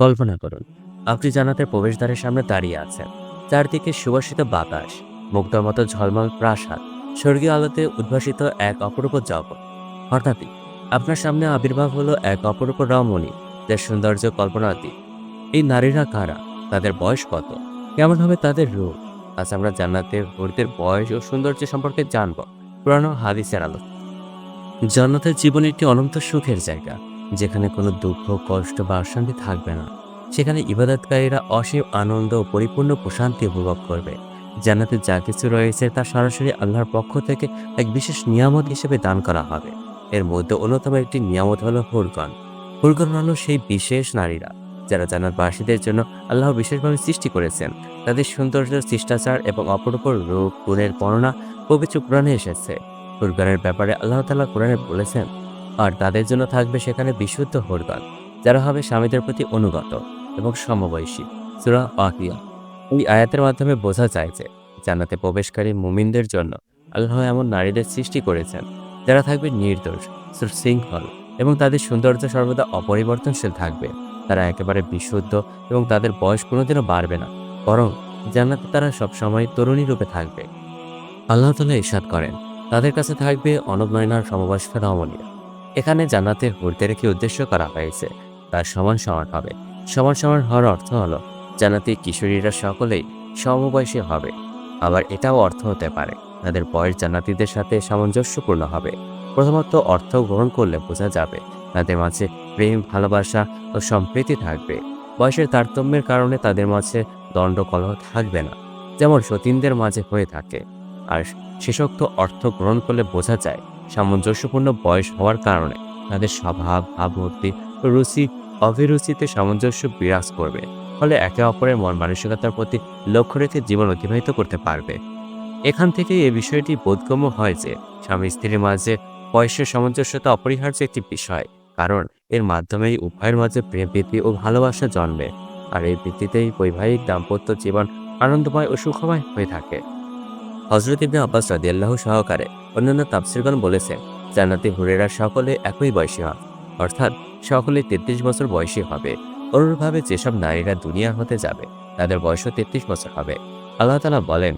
কল্পনা করুন, আপনি জান্নাতের প্রবেশদ্বারের সামনে দাঁড়িয়ে আছেন। চারদিকে সুবাসিত বাতাস, মুগ্ধর মতো ঝলমল প্রাসাদ, স্বর্গীয় আলোতে উদ্ভাসিত এক অপরূপ জগৎ। হঠাৎই আপনার সামনে আবির্ভাব হলো এক অপরূপ রমণী, যার সৌন্দর্য কল্পনাতীত। এই নারীরা কারা? তাদের বয়স কত? কেমন হবে তাদের রূপ? আজ আমরা জান্নাতের হরিদের বয়স ও সৌন্দর্য সম্পর্কে জানব। পুরানো হাদিসের আলো জান্নাতের জীবন একটি অনন্ত সুখের জায়গা। যেখানে কোনো দুঃখ, কষ্ট বা অশান্তি থাকবে না। সেখানে ইবাদতকারীরা অসীম আনন্দ ও পরিপূর্ণ প্রশান্তি উপভোগ করবে, জান্নাতে যা কিছু রয়েছে তা সরাসরি আল্লাহর পক্ষ থেকে এক বিশেষ নিয়ামত হিসেবে দান করা হবে। এর মধ্যে অন্যতম একটি নিয়ামত হলো হুরগন হুরগন হলো সেই বিশেষ নারীরা, যারা জান্নাতবাসীদের জন্য আল্লাহ বিশেষভাবে সৃষ্টি করেছেন। তাদের সৌন্দর্য শিষ্টাচার এবং অপরূপ রূপ, গুণের বর্ণনা পবিত্র কোরআনে এসেছে। হুরগানের ব্যাপারে আল্লাহ তালা কোরআনে বলেছেন আর তাদের জন্য থাকবে সেখানে বিশুদ্ধ হুরগান যারা হবে স্বামীদের প্রতি অনুগত এবং সমবয়সী। সুরা আকিয়া। এই আয়াতের মাধ্যমে বোঝা যায় যে জান্নাতে প্রবেশকারী মুমিনদের জন্য আল্লাহ এমন নারীদের সৃষ্টি করেছেন, যারা থাকবে নির্দোষ, সুশৃঙ্খল এবং তাদের সৌন্দর্য সর্বদা অপরিবর্তনশীল থাকবে। তারা একেবারে বিশুদ্ধ এবং তাদের বয়স কোনোদিনও বাড়বে না, বরং জান্নাতে তারা সবসময় তরুণী রূপে থাকবে। আল্লাহ তালা ইসাদ করেন, তাদের কাছে থাকবে অনবনয়নার সমবয়স্ক রমণীয় এখানে জান্নাতে হুরদেরকে উদ্দেশ্য করা হয়েছে। তার সমান সমান হবে। সমান সমান হওয়ার অর্থ হলো, জান্নাতি কিশোরীরা সকলেই সমবয়সী হবে। আবার এটাও অর্থ হতে পারে, তাদের বয়স জান্নাতিদের সাথে সামঞ্জস্যপূর্ণ হবে। প্রথমত অর্থ গ্রহণ করলে বোঝা যাবে, তাদের মাঝে প্রেম, ভালোবাসা ও সম্প্রীতি থাকবে। বয়সের তারতম্যের কারণে তাদের মাঝে দণ্ড কলহ থাকবে না, যেমন সতীনদের মাঝে হয়ে থাকে। আর শেষোক্ত অর্থ গ্রহণ করলে বোঝা যায় সামঞ্জস্যপূর্ণ বয়স হওয়ার কারণে তাদের স্বভাব, ভাবমূর্তি রুচি অভিরুচিতে সামঞ্জস্য বিরাজ করবে, ফলে একে অপরের মন মানসিকতার প্রতি লক্ষ্য রেখে জীবন অতিবাহিত করতে পারবে। এখান থেকে এই বিষয়টি বোধগম্য হয় যে, স্বামী স্ত্রীর মাঝে বয়সের সামঞ্জস্যতা অপরিহার্য একটি বিষয়, কারণ এর মাধ্যমেই উভয়ের মাঝে প্রেম, প্রীতি ও ভালোবাসা জন্মে, আর এই ভিত্তিতেই বৈবাহিক দাম্পত্য জীবন আনন্দময় ও সুখময় হয়ে থাকে। হজরত ইবনে আব্বাস রাদিয়াল্লাহু সহকারে অন্যান্য তাফসিরগণ বলেছেন জান্নাতি হুরেরা সকলে একই বয়সী হন, অর্থাৎ সকলে তেত্রিশ বছর বয়সী হবে। অনুরূপভাবে যেসব নারীরা দুনিয়া হতে যাবে, তাদের বয়সও তেত্রিশ বছর হবে। আল্লাহ তালা বলেন,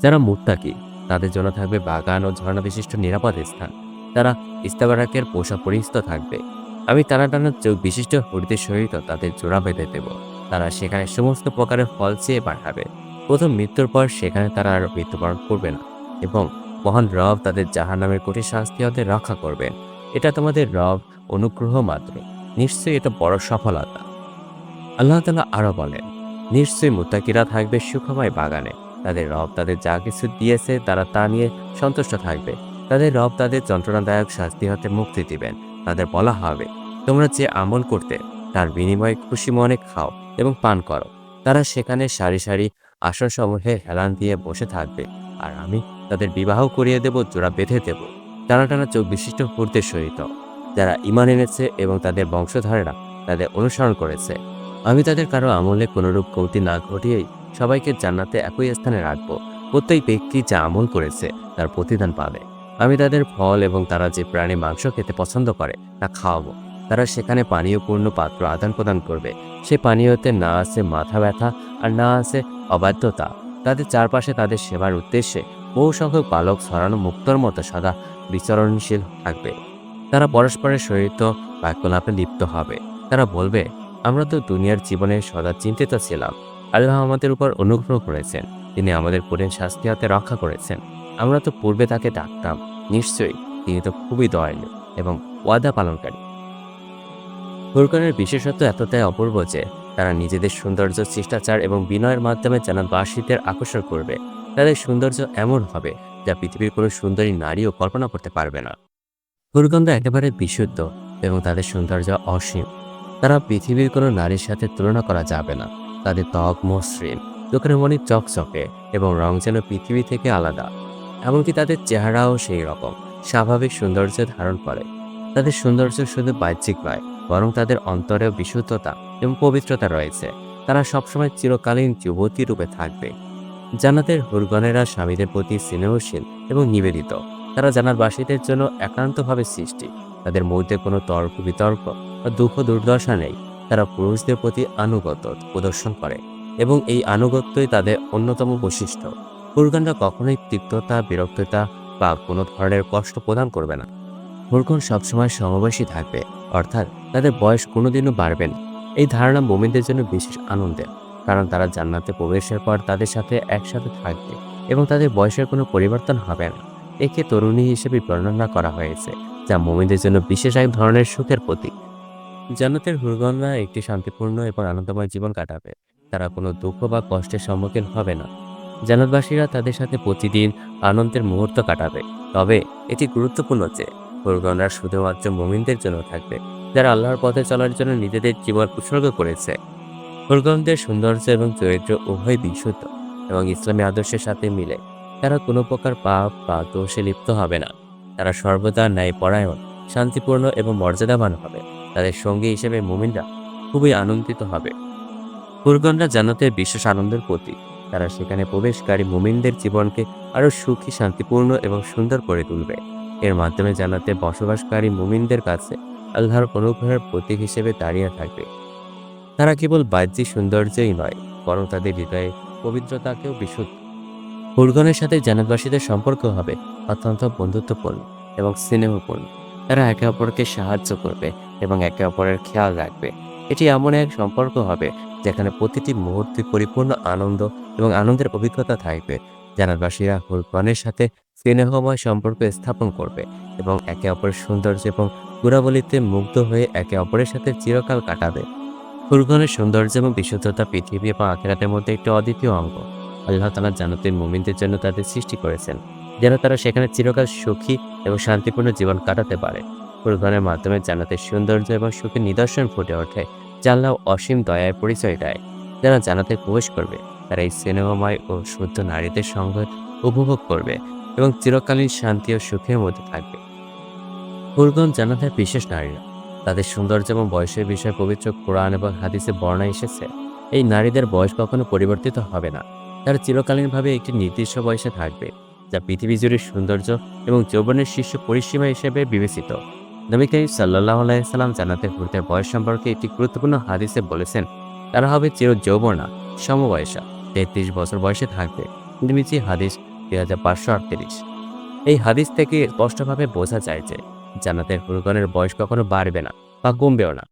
যারা মুত্তাকি, তাদের জন্য থাকবে বাগান ও ঝর্ণা বিশিষ্ট নিরাপদ স্থান। তারা ইস্তাবারাকের পোষা পরিহিত থাকবে। আমি টানা টানা চোখ বিশিষ্ট হরিদের সহিত তাদের জোড়া বেঁধে দেব। তারা সেখানে সমস্ত প্রকারের ফল চেয়ে পাঠাবে। প্রথম মৃত্যুর পর সেখানে তারা আর মৃত্যুবরণ করবে না। এবং মহান রব তাদের জাহান নামের কঠিন শাস্তি হতে রক্ষা করবেন। এটা তোমাদের রব অনুগ্রহ মাত্র। নিশ্চয়ই এটা বড় সফলতা। আল্লাহ তালা আরও বলেন, নিশ্চয়ই মুত্তাকিরা থাকবে সুখময় বাগানে। তাদের রব তাদের যা কিছু দিয়েছে তারা তা নিয়ে সন্তুষ্ট থাকবে। তাদের রব তাদের যন্ত্রণাদায়ক শাস্তি হতে মুক্তি দিবেন। তাদের বলা হবে, তোমরা যে আমল করতে, তার বিনিময়ে খুশি মনে খাও এবং পান করো। তারা সেখানে সারি সারি আসন সমূহে হেলান দিয়ে বসে থাকবে। আর আমি তাদের বিবাহ করিয়ে দেব, জোড়া বেঁধে দেব। টানা টানা চোখ বিশিষ্ট হুরদের সহিত। যারা ইমান এনেছে এবং তাদের বংশধরেরা তাদের অনুসরণ করেছে। আমি তাদের কারও আমলে কোনোরূপ কৌতি না ঘটিয়েই সবাইকে জান্নাতে একই স্থানে রাখব। প্রত্যেক ব্যক্তি যা আমল করেছে, তার প্রতিদান পাবে। আমি তাদের ফল এবং তারা যে প্রাণী মাংস খেতে পছন্দ করে, তা খাওয়াবো। তারা সেখানে পানীয়পূর্ণ পাত্র আদান প্রদান করবে। সে পানীয়তে না আছে মাথা ব্যথা আর না আছে অবাধ্যতা। তাদের চারপাশে তাদের সেবার উদ্দেশ্যে বহু সংখ্যক বালক ছড়ানো মুক্তর মতো সদা বিচরণশীল থাকবে। তারা পরস্পরের সহিত বাক্যলাপে লিপ্ত হবে। তারা বলবে, আমরা তো দুনিয়ার জীবনে সদা চিন্তিত ছিলাম। আল্লাহ আমাদের উপর অনুগ্রহ করেছেন। তিনি আমাদের কঠিন শাস্তি হাতে রক্ষা করেছেন। আমরা তো পূর্বে তাকে ডাকতাম। নিশ্চয়ই তিনি তো খুবই দয়ালু এবং ওয়াদা পালনকারী। ফুরকানের বিশেষত্ব এতটাই অপূর্ব যে, তারা নিজেদের সৌন্দর্য, শিষ্টাচার এবং বিনয়ের মাধ্যমে জানাবাসীদের আকর্ষণ করবে। তাদের সৌন্দর্য এমন হবে যা পৃথিবীর কোনো সুন্দরী নারীও কল্পনা করতে পারবে না। ফুরগন্ধ একেবারে বিশুদ্ধ এবং তাদের সৌন্দর্য অসীম। তারা পৃথিবীর কোনো নারীর সাথে তুলনা করা যাবে না। তাদের ত্বক মসৃণ, চোখের মনি চকচকে এবং রং যেন পৃথিবী থেকে আলাদা। এমনকি তাদের চেহারাও সেই রকম, স্বাভাবিক সৌন্দর্য ধারণ করে। তাদের সৌন্দর্য শুধু বাহ্যিক নয়, বরং তাদের অন্তরেও বিশুদ্ধতা এবং পবিত্রতা রয়েছে। তারা সবসময় চিরকালীন যুবতী রূপে থাকবে। জান্নাতের হুরগনেরা স্বামীদের প্রতি স্নেহশীল এবং নিবেদিত। তারা জানারবাসীদের জন্য একান্তভাবে সৃষ্টি। তাদের মধ্যে কোনো তর্ক বিতর্ক বা দুঃখ দুর্দশা নেই। তারা পুরুষদের প্রতি আনুগত্য প্রদর্শন করে এবং এই আনুগত্যই তাদের অন্যতম বৈশিষ্ট্য। ফুরগানরা কখনোই তিক্ততা, বিরক্ততা বা কোনো ধরনের কষ্ট প্রদান করবে না। ফুরগন সবসময় সমবয়সী থাকবে, অর্থাৎ তাদের বয়স কোনোদিনও বাড়বে না। এই ধারণা মোমিনদের জন্য বিশেষ আনন্দের। কারণ তারা জান্নাতে প্রবেশের পর তাদের সাথে একসাথে থাকবে এবং তাদের বয়সের কোনো পরিবর্তন হবে না। একে তরুণী হিসেবে বর্ণনা করা হয়েছে, যা মোমিনদের জন্য বিশেষ এক ধরনের সুখের প্রতীক। জান্নাতের হুরগনরা একটি শান্তিপূর্ণ এবং আনন্দময় জীবন কাটাবে। তারা কোনো দুঃখ বা কষ্টের সম্মুখীন হবে না। জান্নাতবাসীরা তাদের সাথে প্রতিদিন আনন্দের মুহূর্ত কাটাবে। তবে এটি গুরুত্বপূর্ণ যে হুরগনরা শুধুমাত্র মোমিনদের জন্য থাকবে, যারা আল্লাহর পথে চলার জন্য নিজেদের জীবন উৎসর্গ করেছে। হুরগনদের সৌন্দর্য এবং চরিত্র উভয় বিশুদ্ধ এবং ইসলামী আদর্শের সাথে মিলে। তারা কোনো প্রকার পাপ বা দোষে লিপ্ত হবে না। তারা সর্বদা ন্যায় পরায়ণ শান্তিপূর্ণ এবং মর্যাদাবান হবে। তাদের সঙ্গী হিসেবে মুমিনরা খুবই আনন্দিত হবে। ফুরগনরা জান্নাতের বিশেষ আনন্দের প্রতীক। তারা সেখানে প্রবেশকারী মুমিনদের জীবনকে আরও সুখী, শান্তিপূর্ণ এবং সুন্দর করে তুলবে। এর মাধ্যমে জান্নাতে বসবাসকারী মুমিনদের কাছে আল্লাহর অনুগ্রহের প্রতীক হিসেবে দাঁড়িয়ে থাকবে। তারা কেবল বাহ্যিক সৌন্দর্যই নয়, বরং তাদের হৃদয়ে পবিত্রতাকেও বিশুদ্ধ। ফুরগনের সাথে জান্নাতবাসীদের সম্পর্ক হবে অত্যন্ত বন্ধুত্বপূর্ণ এবং স্নেহপূর্ণ। তারা একে অপরকে সাহায্য করবে এবং একে অপরের খেয়াল রাখবে। এটি এমন এক সম্পর্ক হবে যেখানে প্রতিটি মুহূর্তে পরিপূর্ণ আনন্দ এবং আনন্দের অভিজ্ঞতা থাকবে। জানারবাসীরা হুরগনের সাথে স্নেহময় সম্পর্ক স্থাপন করবে এবং একে অপরের সৌন্দর্য এবং গুণাবলীতে মুগ্ধ হয়ে একে অপরের সাথে চিরকাল কাটাবে। হুরগনের সৌন্দর্য এবং বিশুদ্ধতা পৃথিবী এবং আখেরাতের মধ্যে একটি অদ্বিতীয় অঙ্গ। আল্লাহ তালা জান্নাতের মুমিনদের জন্য তাদের সৃষ্টি করেছেন, যেন তারা সেখানে চিরকাল সুখী এবং শান্তিপূর্ণ জীবন কাটাতে পারে। হুরগনের মাধ্যমে জানাতের সৌন্দর্য এবং সুখের নিদর্শন ফুটে ওঠে আল্লাহ অসীম দয়ার পরিচয় দেয়। যারা জানাতে প্রবেশ করবে, তারা এই সিনেমাময় ও শুদ্ধ নারীদের সঙ্গে উপভোগ করবে এবং চিরকালীন শান্তি ও সুখের মধ্যে থাকবে। হুরগন জানাতের বিশেষ নারীরা। তাদের সৌন্দর্য এবং বয়সের বিষয়ে পবিত্র কোরআন এবং হাদিসে বর্ণা এসেছে, এই নারীদের বয়স কখনো পরিবর্তিত হবে না। তারা চিরকালীনভাবে একটি নির্দিষ্ট বয়সে থাকবে, যা পৃথিবী জুড়ে সৌন্দর্য এবং যৌবনের শীর্ষ পরিসীমা হিসেবে বিবেচিত। নবী করিম সাল্লাহ আলাইসাল্লাম জানাতে হুরদের বয়স সম্পর্কে একটি গুরুত্বপূর্ণ হাদিসে বলেছেন, তারা হবে চির যৌবনা সমবয়সা, তেত্রিশ বছর বয়সে থাকবে। নিমিজি হাদিস দুই হাজার পাঁচশো আটত্রিশ। এই হাদিস থেকে স্পষ্টভাবে বোঝা যায় যে জান্নাতের হুরগনের বয়স কখনো বাড়বে না বা কমবেও না।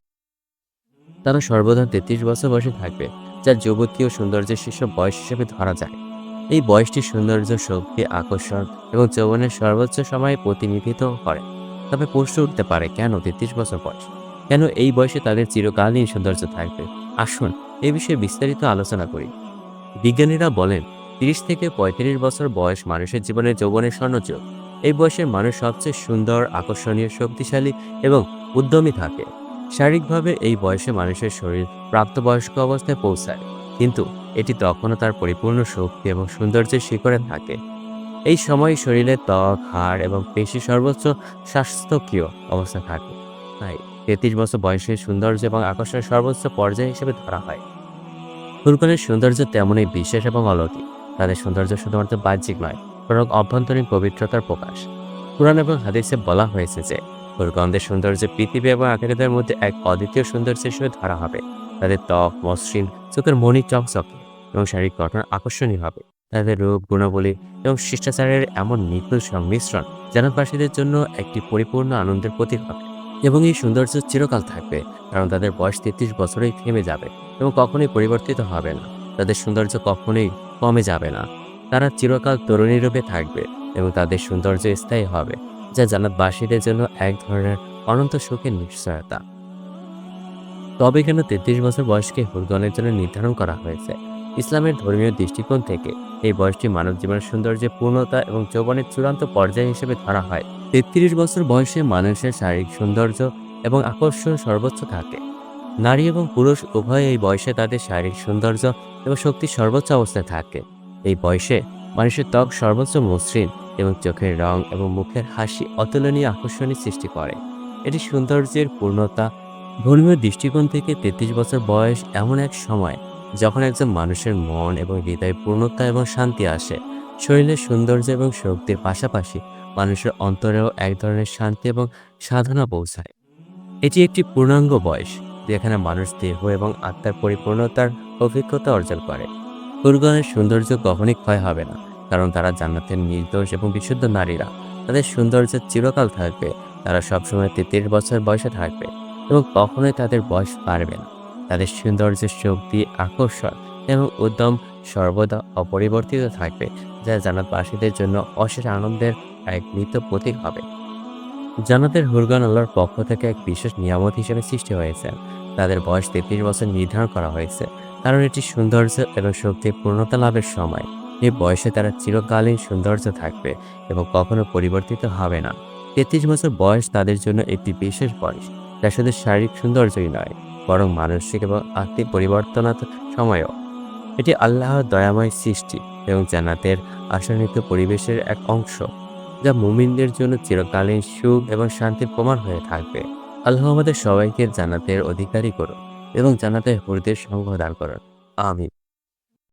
তারা সর্বদা তেত্রিশ বছর বয়সে থাকবে যা যুবতী ও সৌন্দর্যের শীর্ষ বয়স হিসেবে ধরা যায়। এই বয়সটি সৌন্দর্য শক্তি, আকর্ষণ এবং যৌবনের সর্বোচ্চ সময়ে প্রতিনিধিত্ব করে। তবে প্রশ্ন উঠতে পারে, কেন তেত্রিশ বছর বয়স? কেন এই বয়সে তাদের চিরকালীন সৌন্দর্য থাকবে? আসুন এ বিষয়ে বিস্তারিত আলোচনা করি। বিজ্ঞানীরা বলেন, তিরিশ থেকে পঁয়ত্রিশ বছর বয়স মানুষের জীবনে যৌবনের স্বর্ণযুগ এই বয়সে মানুষ সবচেয়ে সুন্দর, আকর্ষণীয়, শক্তিশালী এবং উদ্যমী থাকে। শারীরিকভাবে এই বয়সে মানুষের শরীর প্রাপ্তবয়স্ক অবস্থায় পৌঁছায়, কিন্তু এটি তখনও তার পরিপূর্ণ শক্তি এবং সৌন্দর্যের শিখরে থাকে। এই সময় শরীরের ত্বক, হাড় এবং পেশি সর্বোচ্চ স্বাস্থ্যকীয় অবস্থা থাকে। তাই তেত্রিশ বছর বয়সে সৌন্দর্য এবং আকর্ষণের সর্বোচ্চ পর্যায় হিসেবে ধরা হয়। ফুলকনের সৌন্দর্য তেমনই বিশেষ এবং অলৌকিক। তাদের সৌন্দর্য শুধুমাত্র বাহ্যিক নয় বরং অভ্যন্তরীণ পবিত্রতার প্রকাশ। কোরআন এবং হাদিসে বলা হয়েছে যে ফুলগন্ধের সৌন্দর্য পৃথিবী এবং আখেরাতের মধ্যে এক অদ্বিতীয় সৌন্দর্য হিসেবে ধরা হবে। তাদের ত্বক, মসৃণ, চোখের মণি চকচকে এবং শারীরিক গঠন আকর্ষণীয় হবে। তাদের রূপ, গুণাবলী এবং শিষ্টাচারের এমন নিখুঁত সংমিশ্রণ জানাতবাসীদের জন্য একটি পরিপূর্ণ আনন্দের প্রতীক হবে। এবং এই সৌন্দর্য চিরকাল থাকবে, কারণ তাদের বয়স তেত্রিশ বছরেই থেমে যাবে এবং কখনোই পরিবর্তিত হবে না। তাদের সৌন্দর্য কখনোই কমে যাবে না। তারা চিরকাল তরুণী রূপে থাকবে এবং তাদের সৌন্দর্য স্থায়ী হবে, যা জান্নাতবাসীদের জন্য এক ধরনের অনন্ত সুখের নিশ্চয়তা তবে কেন তেত্রিশ বছর বয়সকে হুরগনের জন্য নির্ধারণ করা হয়েছে। ইসলামের ধর্মীয় দৃষ্টিকোণ থেকে এই বয়সটি মানব জীবনের সৌন্দর্যের পূর্ণতা এবং যৌবনের চূড়ান্ত পর্যায় হিসেবে ধরা হয়। তেত্রিশ বছর বয়সে মানুষের শারীরিক সৌন্দর্য এবং আকর্ষণ সর্বোচ্চ থাকে। নারী এবং পুরুষ উভয় এই বয়সে তাদের শারীরিক সৌন্দর্য এবং শক্তি সর্বোচ্চ অবস্থায় থাকে। এই বয়সে মানুষের ত্বক সর্বোচ্চ মসৃণ এবং চোখের রং এবং মুখের হাসি অতুলনীয় আকর্ষণী সৃষ্টি করে। এটি সৌন্দর্যের পূর্ণতা, ধর্মীয় দৃষ্টিকোণ থেকে তেত্রিশ বছর বয়স এমন এক সময় যখন একজন মানুষের মন এবং হৃদয় পূর্ণতা এবং শান্তি আসে। শরীরের সৌন্দর্য এবং শক্তির পাশাপাশি মানুষের অন্তরেও এক ধরনের শান্তি এবং সাধনা পৌঁছায়। এটি একটি পূর্ণাঙ্গ বয়স, যেখানে মানুষ দেহ এবং আত্মার পরিপূর্ণতার অভিজ্ঞতা অর্জন করে। হুরগণের সৌন্দর্য কখনই ক্ষয় হবে না, কারণ তারা জান্নাতের নির্দোষ এবং বিশুদ্ধ নারীরা। তাদের সৌন্দর্য চিরকাল থাকবে, তারা সবসময় তেত্রিশ বছর বয়সে থাকবে এবং কখনোই তাদের বয়স বাড়বে না। তাদের সৌন্দর্যের শক্তি আকর্ষণ এবং উদ্যম সর্বদা অপরিবর্তিত থাকবে, যা জান্নাতবাসীদের জন্য অশেষ আনন্দের এক নিত্য প্রতীক হবে। জান্নাতের হুরগান আল্লাহর পক্ষ থেকে এক বিশেষ নিয়ামত হিসেবে সৃষ্টি হয়েছে। তাদের বয়স তেত্রিশ বছর নির্ধারণ করা হয়েছে। কারণ এটি সৌন্দর্য এবং শক্তি পূর্ণতা লাভের সময়। এই বয়সে তারা চিরকালীন সৌন্দর্য থাকবে এবং কখনো পরিবর্তিত হবে না। তেত্রিশ বছর বয়স তাদের জন্য একটি বিশেষ বয়স। যা শুধু শারীরিক সৌন্দর্যই নয়, বরং মানসিক এবং আত্মিক পরিবর্তনার সময়ও। এটি আল্লাহর দয়াময় সৃষ্টি এবং জান্নাতের আশান্বিত পরিবেশের এক অংশ, যা মুমিনদের জন্য চিরকালীন সুখ এবং শান্তির প্রমাণ হয়ে থাকবে। আল্লাহ আমাদের সবাইকে জান্নাতের অধিকারী করুন এবং জানাতে হরিদের সঙ্গ দান করার আমিন।